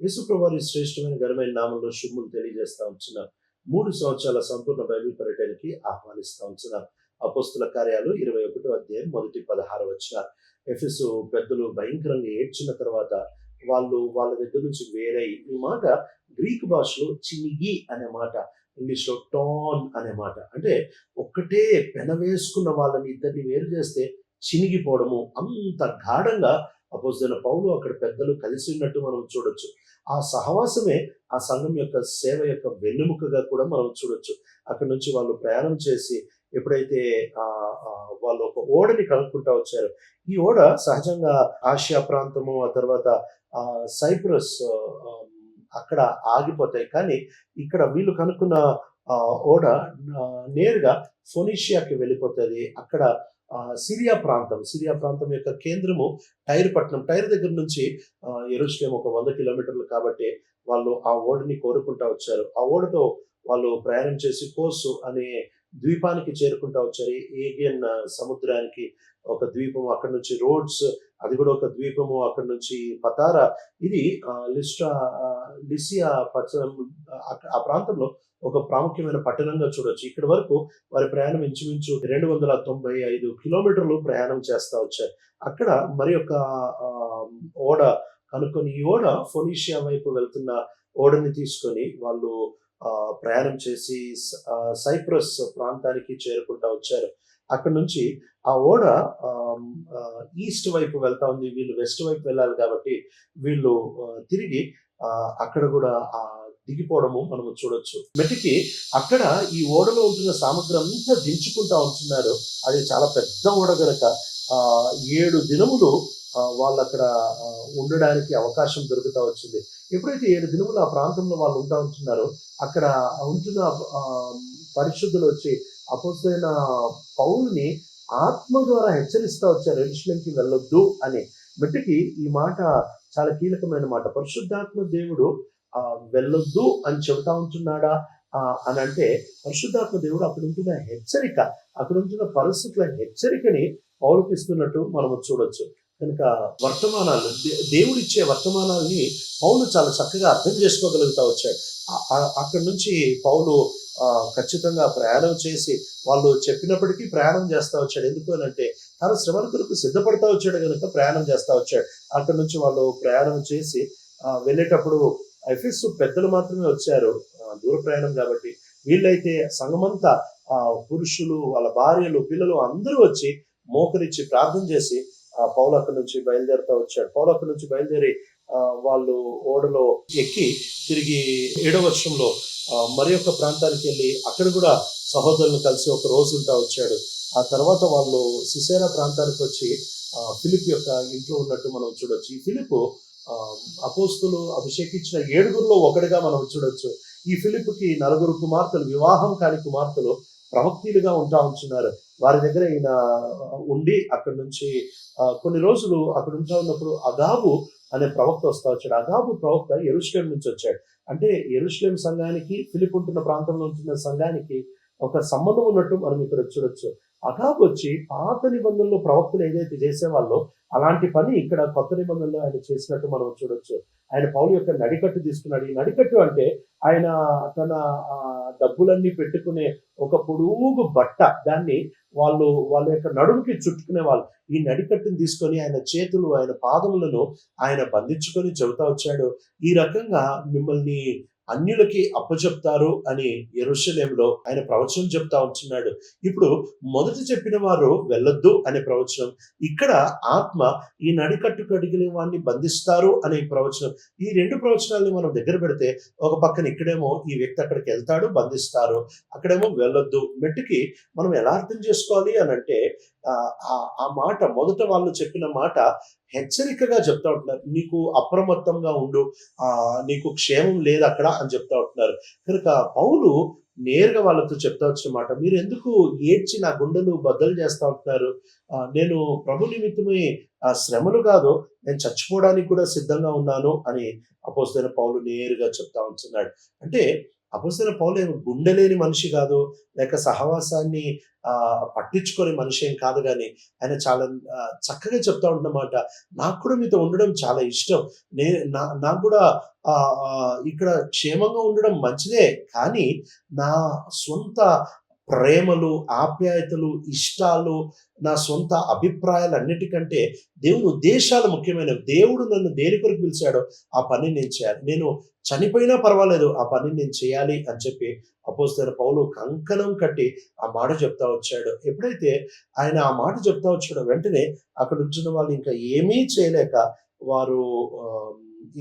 యేసుప్రభువారి శ్రేష్టమైన ఘనమైన నామంలో శుభములు తెలియజేస్తా ఉంటున్నాం మూడు సంవత్సరాల సంపూర్ణ బైబిల్ పర్యటనకి ఆహ్వానిస్తా ఉంటున్నాం అపోస్తుల కార్యాలు ఇరవై ఒకటో అధ్యాయం మొదటి పదహారు వచ్చిన ఎఫెస్ పెద్దలు భయంకరంగా ఏడ్చిన తర్వాత వాళ్ళు వాళ్ళ దగ్గర నుంచి వేరై ఈ మాట గ్రీక్ భాషలో చినిగి అనే మాట ఇంగ్లీష్లో టాన్ అనే మాట. అంటే ఒక్కటే పెన వేసుకున్న వాళ్ళని ఇద్దరిని వేరు చేస్తే చినిగిపోవడము అంత గాఢంగా అపోజిన పౌలు అక్కడ పెద్దలు కలిసి ఉన్నట్టు మనం చూడొచ్చు. ఆ సహవాసమే ఆ సంఘం యొక్క సేవ యొక్క వెన్నెముకగా కూడా మనం చూడొచ్చు. అక్కడ నుంచి వాళ్ళు ప్రయాణం చేసి ఎప్పుడైతే ఆ వాళ్ళు ఒక ఓడని కనుక్కుంటా వచ్చారు ఈ ఓడ సహజంగా ఆసియా ప్రాంతము ఆ తర్వాత ఆ సైప్రస్ అక్కడ ఆగిపోతాయి. కానీ ఇక్కడ వీళ్ళు కనుక్కున్న ఓడ నేరుగా ఫొనీషియాకి వెళ్ళిపోతుంది. అక్కడ సిరియా ప్రాంతం సిరియా ప్రాంతం యొక్క కేంద్రము టైర్ పట్టణం టైర్ దగ్గర నుంచి ఎరుస్లేం ఒక వంద కిలోమీటర్లు కాబట్టి వాళ్ళు ఆ ఓడని కోరుకుంటా వచ్చారు. ఆ ఓడతో వాళ్ళు ప్రయాణం చేసి కోసు అనే ద్వీపానికి చేరుకుంటా వచ్చారు. ఏగియన్ సముద్రానికి ఒక ద్వీపము అక్కడ నుంచి రోడ్స్ అది కూడా ఒక ద్వీపము అక్కడ నుంచి పతారా. ఇది లిస్టా లిస్ట్రా లిసియా పట్టణం ఆ- ప్రాంతంలో ఒక ప్రాముఖ్యమైన పట్టణంగా చూడొచ్చు. ఇక్కడ వరకు వారి ప్రయాణం ఇంచుమించు రెండు వందల తొంభై ఐదు కిలోమీటర్లు ప్రయాణం చేస్తూ వచ్చారు. అక్కడ మరి ఒక ఓడ కనుక్కొని ఈ ఓడ ఫొనీషియా వైపు వెళ్తున్న ఓడని తీసుకొని వాళ్ళు ప్రయాణం చేసి సైప్రస్ ప్రాంతానికి చేరుకుంటా వచ్చారు. అక్కడ నుంచి ఆ ఓడ ఈస్ట్ వైపు వెళ్తా ఉంది. వీళ్ళు వెస్ట్ వైపు వెళ్ళాలి కాబట్టి వీళ్ళు తిరిగి అక్కడ కూడా ఆ దిగిపోవడము మనము చూడొచ్చు. మెటికి అక్కడ ఈ ఓడలో ఉంటున్న సామగ్రి అంతా దించుకుంటా ఉంటున్నారు. అది చాలా పెద్ద ఓడ గనక. ఏడు దినములు వాళ్ళు అక్కడ ఉండడానికి అవకాశం దొరుకుతా వచ్చింది. ఎప్పుడైతే ఏడు దినములు ఆ ప్రాంతంలో వాళ్ళు ఉంటా ఉంటున్నారో అక్కడ ఉంటున్న ఆ, పరిశుద్ధులు వచ్చి అపోసైన పౌల్ని ఆత్మ ద్వారా హెచ్చరిస్తా వచ్చారు ఎడిషన్కి వెళ్ళొద్దు అని. మిట్టికి ఈ మాట చాలా కీలకమైన మాట. పరిశుద్ధాత్మ దేవుడు ఆ, వెళ్ళొద్దు అని చెబుతా ఉంటున్నాడా? ఆ, అని అంటే పరిశుద్ధాత్మ దేవుడు అక్కడ ఉంటున్న హెచ్చరిక అక్కడ ఉంటున్న పరిస్థితుల హెచ్చరికని పౌరుకిస్తున్నట్టు మనం చూడొచ్చు. కనుక వర్తమానాలు దేవుడిచ్చే వర్తమానాల్ని పౌలు చాలా చక్కగా అర్థం చేసుకోగలుగుతా వచ్చాడు. అక్కడి అక్కడ నుంచి పౌలు ఖచ్చితంగా ప్రయాణం చేసి వాళ్ళు చెప్పినప్పటికీ ప్రయాణం చేస్తా వచ్చాడు. ఎందుకు అని అంటే తన శ్రమల కొరకు సిద్ధపడతా వచ్చాడు కనుక ప్రయాణం చేస్తా వచ్చాడు. అక్కడ నుంచి వాళ్ళు ప్రయాణం చేసి వెళ్ళేటప్పుడు ఎఫెస్ పెద్దలు మాత్రమే వచ్చారు. దూర ప్రయాణం కాబట్టి వీళ్ళైతే సంఘమంతా పురుషులు వాళ్ళ భార్యలు పిల్లలు అందరూ వచ్చి మోకరించి ప్రార్థన చేసి ఆ, నుంచి బయలుదేరుతా వచ్చాడు. పౌలు నుంచి బయలుదేరి వాళ్ళు ఓడలో ఎక్కి తిరిగి ఏడవ వర్షంలో మరి యొక్క ప్రాంతానికి వెళ్ళి అక్కడ కూడా సహోదరులను కలిసి ఒక రోజు ఉంటా వచ్చాడు. ఆ తర్వాత వాళ్ళు సిసేరా ప్రాంతానికి వచ్చి ఆ, ఫిలిప్ యొక్క ఇంట్లో ఉన్నట్టు మనం చూడొచ్చు. ఈ ఫిలిప్ ఆ, అపోస్తులు అభిషేకించిన ఏడుగురిలో ఒకటిగా మనం చూడొచ్చు. ఈ ఫిలిప్కి నలుగురు కుమార్తెలు వివాహం కాని కుమార్తెలు ప్రవక్తిలుగా ఉంటా ఉంటున్నారు వారి దగ్గర ఈయన ఉండి అక్కడి నుంచి కొన్ని రోజులు అక్కడ ఉంటా ఉన్నప్పుడు అగాబు అనే ప్రవక్త వస్తా వచ్చాడు. అగాబు ప్రవక్త ఎరుస్లేం నుంచి వచ్చాడు. అంటే ఎరుస్లేం సంఘానికి ఫిలిప్ ఉంటున్న ప్రాంతంలో ఉంటున్న సంఘానికి ఒక సంబంధం ఉన్నట్టు మనం ఇక్కడ చూడొచ్చు. అగాబు వచ్చి పాత నిబంధనలు ప్రవక్తలు ఏదైతే చేసేవాళ్ళో అలాంటి పని ఇక్కడ కొత్త నిబంధనలో ఆయన చేసినట్టు మనం చూడొచ్చు. ఆయన పౌలు యొక్క నడికట్టు తీసుకున్నాడు. ఈ నడికట్టు అంటే ఆయన తన డబ్బులన్నీ పెట్టుకునే ఒక పొడుగు బట్ట. దాన్ని వాళ్ళు వాళ్ళ యొక్క నడుముకి చుట్టుకునే వాళ్ళు. ఈ నడికట్టుని తీసుకొని ఆయన చేతులు ఆయన పాదములను ఆయన బంధించుకొని చెబుతా వచ్చాడు. ఈ రకంగా మిమ్మల్ని అన్యులకి అప్పచెప్తారు అని ఎరుషలేంలో ఆయన ప్రవచనం చెప్తా ఉంటున్నాడు. ఇప్పుడు మొదట చెప్పిన వారు వెళ్ళొద్దు అనే ప్రవచనం ఇక్కడ ఆత్మ ఈ నడికట్టు కడిగిన వాడిని బంధిస్తారు అనే ప్రవచనం ఈ రెండు ప్రవచనాలని మనం దగ్గర పెడితే ఒక పక్కన ఇక్కడేమో ఈ వ్యక్తి అక్కడికి వెళ్తాడు బంధిస్తారు. అక్కడేమో వెళ్ళొద్దు. మెట్టుకి మనం ఎలా అర్థం చేసుకోవాలి అని అంటే ఆ, ఆ- ఆ మాట మొదట వాళ్ళు చెప్పిన మాట హెచ్చరికగా చెప్తా ఉంటున్నారు. నీకు అప్రమత్తంగా ఉండు ఆ నీకు క్షేమం లేదు అక్కడ అని చెప్తా ఉంటున్నారు. కనుక పౌలు నేరుగా వాళ్ళతో చెప్తా వచ్చిన మాట మీరు ఎందుకు ఏడ్చి నా గుండెలు బద్దలు చేస్తా ఉంటున్నారు? నేను ప్రభు నిమిత్తమై ఆ శ్రమలు కాదు నేను చచ్చిపోవడానికి కూడా సిద్ధంగా ఉన్నాను అని అపోస్తైన పౌలు నేరుగా చెప్తా ఉంటున్నాడు. అంటే అపోసిన పౌలు గుండెలేని గుండె లేని మనిషి కాదు లేక సహవాసాన్ని ఆ, పట్టించుకొని మనిషి ఏం కాదు కానీ ఆయన చాలా చక్కగా చెప్తా ఉంటున్నమాట నాకు కూడా మీతో ఉండడం చాలా ఇష్టం. నే నా నాకు కూడా ఆ, ఆ, ఇక్కడ క్షేమంగా ఉండడం మంచిదే కానీ నా సొంత ప్రేమలు ఆప్యాయతలు ఇష్టాలు నా సొంత అభిప్రాయాలు అన్నిటికంటే దేవుని ఉద్దేశాలు ముఖ్యమైనవి దేవుడు నన్ను దేని కొరకు పిలిచాడో ఆ పని నేను చేయాలి. నేను చనిపోయినా పర్వాలేదు ఆ పని నేను చేయాలి అని చెప్పి అపోస్తైన పౌలు కంకణం కట్టి ఆ మాట చెప్తా వచ్చాడు. ఎప్పుడైతే ఆయన ఆ మాట చెప్తా వచ్చాడో వెంటనే అక్కడ ఉంటున్న వాళ్ళు ఇంకా ఏమీ చేయలేక వారు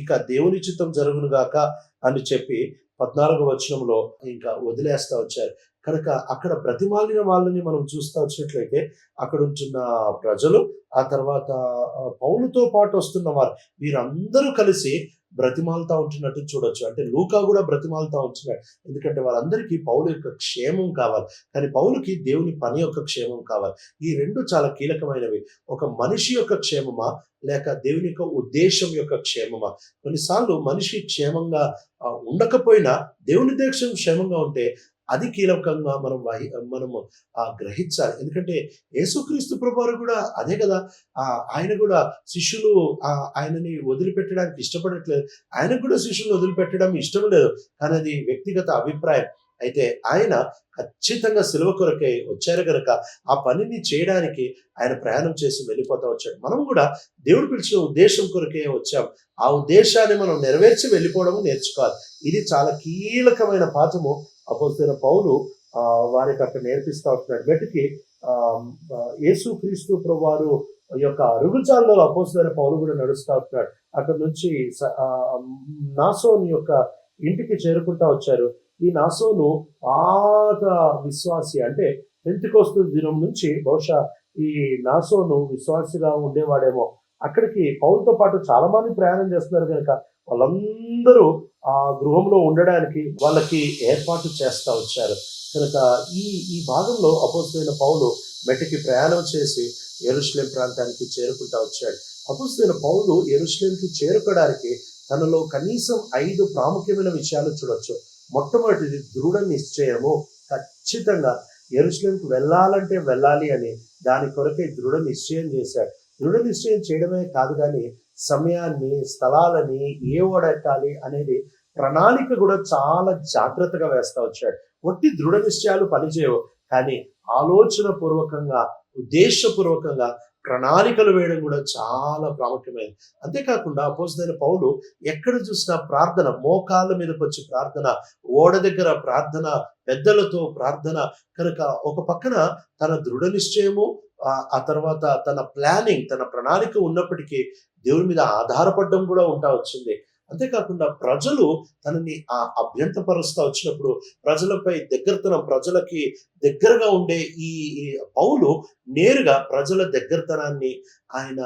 ఇక దేవుని చిత్తం జరుగును గాక అని చెప్పి పద్నాలుగు వచనంలో ఇంకా వదిలేస్తా వచ్చారు. కనుక అక్కడ బ్రతిమాలిన వాళ్ళని మనం చూస్తా వచ్చినట్లయితే అక్కడ ఉంటున్న ప్రజలు ఆ తర్వాత పౌలుతో పాటు వస్తున్న వారు వీరందరూ కలిసి బ్రతిమాలుతా ఉంటున్నట్టు చూడొచ్చు. అంటే లూకా కూడా బ్రతిమాలుతా ఉంటున్నాడు. ఎందుకంటే వాళ్ళందరికీ పౌలు యొక్క క్షేమం కావాలి. కానీ పౌలుకి దేవుని పని యొక్క క్షేమం కావాలి. ఈ రెండు చాలా కీలకమైనవి. ఒక మనిషి యొక్క క్షేమమా? లేక దేవుని యొక్క ఉద్దేశం యొక్క క్షేమమా? కొన్నిసార్లు మనిషి క్షేమంగా ఉండకపోయినా దేవుని ఉద్దేశం క్షేమంగా ఉంటే అది కీలకంగా మనం వహి మనము ఆ, గ్రహించాలి. ఎందుకంటే యేసుక్రీస్తు ప్రభువారు కూడా అదే కదా ఆయన కూడా శిష్యులు ఆయనని వదిలిపెట్టడానికి ఇష్టపడట్లేదు. ఆయనకు కూడా శిష్యులు వదిలిపెట్టడం ఇష్టం లేదు. కానీ అది వ్యక్తిగత అభిప్రాయం. అయితే ఆయన ఖచ్చితంగా సిలువ కొరకై వచ్చారు కనుక ఆ పనిని చేయడానికి ఆయన ప్రయాణం చేసి వెళ్ళిపోతా వచ్చాడు. మనం కూడా దేవుడు పిలిచిన ఉద్దేశం కొరకే వచ్చాం. ఆ ఉద్దేశాన్ని మనం నెరవేర్చి వెళ్ళిపోవడము నేర్చుకోవాలి. ఇది చాలా కీలకమైన పాఠము. అపోసిన పౌలు వారికి అక్కడ నేర్పిస్తా ఉంటున్నాడు. వెతికి యేసు క్రీస్తు ప్రభువారు యొక్క అరుగుచాలలో అపోసిన పౌలు కూడా నడుస్తూ ఉంటున్నాడు. అక్కడ నుంచి నాసోని యొక్క ఇంటికి చేరుకుంటా వచ్చారు. ఈ నాసోను పాత విశ్వాసి అంటే పెంతికోస్తు దినం నుంచి బహుశా ఈ నాసోను విశ్వాసిగా ఉండేవాడేమో. అక్కడికి పౌరుతో పాటు చాలా మంది ప్రయాణం చేస్తున్నారు కనుక వాళ్ళందరూ ఆ గృహంలో ఉండడానికి వాళ్ళకి ఏర్పాటు చేస్తూ వచ్చారు. కనుక ఈ ఈ భాగంలో అపోజిన పౌలు మెట్టికి ప్రయాణం చేసి ఎరుస్లేం ప్రాంతానికి చేరుకుంటా వచ్చాడు. అపోజిన పౌలు ఎరుస్లేంకి చేరుకోవడానికి తనలో కనీసం ఐదు ప్రాముఖ్యమైన విషయాలు చూడొచ్చు. మొట్టమొదటిది దృఢ నిశ్చయము. ఖచ్చితంగా ఎరుస్లేంకి వెళ్ళాలంటే వెళ్ళాలి అని దాని కొరకే దృఢ నిశ్చయం చేశాడు. దృఢ నిశ్చయం చేయడమే కాదు కానీ సమయాన్ని స్థలాలని ఏ ఓడెక్కాలి అనేది ప్రణాళిక కూడా చాలా జాగ్రత్తగా వేస్తా వచ్చాడు. ఒట్టి దృఢ నిశ్చయాలు పనిచేయవు. కానీ ఆలోచన పూర్వకంగా ఉద్దేశపూర్వకంగా ప్రణాళికలు వేయడం కూడా చాలా ప్రాముఖ్యమైనది. అంతేకాకుండా అపోజిదైన పౌలు ఎక్కడ చూసినా ప్రార్థన మోకాళ్ళ మీదకి వచ్చి ప్రార్థన ఓడ దగ్గర ప్రార్థన పెద్దలతో ప్రార్థన కనుక ఒక పక్కన తన దృఢ నిశ్చయము ఆ తర్వాత తన ప్లానింగ్ తన ప్రణాళిక ఉన్నప్పటికీ దేవుని మీద ఆధారపడడం కూడా ఉంటా వచ్చింది. అంతేకాకుండా ప్రజలు తనని ఆ అభ్యంతపరుస్తూ వచ్చినప్పుడు ప్రజలపై దగ్గరతనం ప్రజలకి దగ్గరగా ఉండే ఈ ఈ పౌలు నేరుగా ప్రజల దగ్గరతనాన్ని ఆయన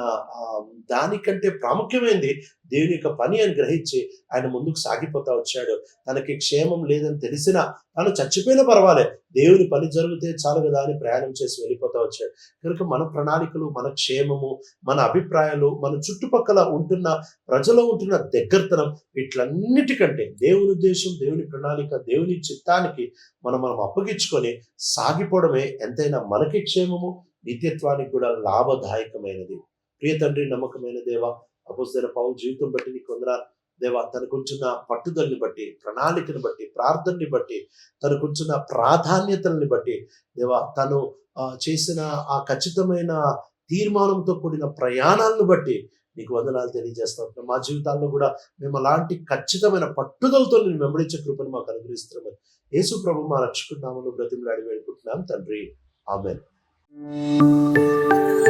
దానికంటే ప్రాముఖ్యమైనది దేవుని యొక్క పని అని గ్రహించి ఆయన ముందుకు సాగిపోతా వచ్చాడు. తనకి క్షేమం లేదని తెలిసినా తను చచ్చిపోయినా పర్వాలే. దేవుని పని జరిగితే చాలు కదా అని ప్రయాణం చేసి వెళ్ళిపోతా వచ్చాడు. కనుక మన ప్రణాళికలు మన క్షేమము మన అభిప్రాయాలు మన చుట్టుపక్కల ఉంటున్న ప్రజలు ఉంటున్న దగ్గరతనం వీటిలన్నిటికంటే దేవుని ఉద్దేశం దేవుని ప్రణాళిక దేవుని చిత్తానికి మనం మనం అప్పగించుకొని సాగిపోవడమే ఎంతైనా మనకి క్షేమము నిత్యత్వానికి కూడా లాభదాయకమైనది. ప్రియ తండ్రి నమ్మకమైన దేవ అపోసిన పౌరు జీవితం బట్టి నీకు వందనాలు. దేవా తనకుంచున్న పట్టుదలని బట్టి ప్రణాళికను బట్టి ప్రార్థనని బట్టి తనకుంచున్న ప్రాధాన్యతల్ని బట్టి దేవా తను ఆ, చేసిన ఆ ఖచ్చితమైన తీర్మానంతో కూడిన ప్రయాణాలను బట్టి నీకు వందనాలు తెలియజేస్తాం మా జీవితాల్లో కూడా మేము అలాంటి ఖచ్చితమైన పట్టుదలతో నేను వెంబడించే కృపను మాకు అనుగ్రహిస్తున్నామని యేసు ప్రభు మా రక్షకుడు నామను బ్రతిమలాడి వేడుకుంటున్నాం. తండ్రి ఆమె Thank you.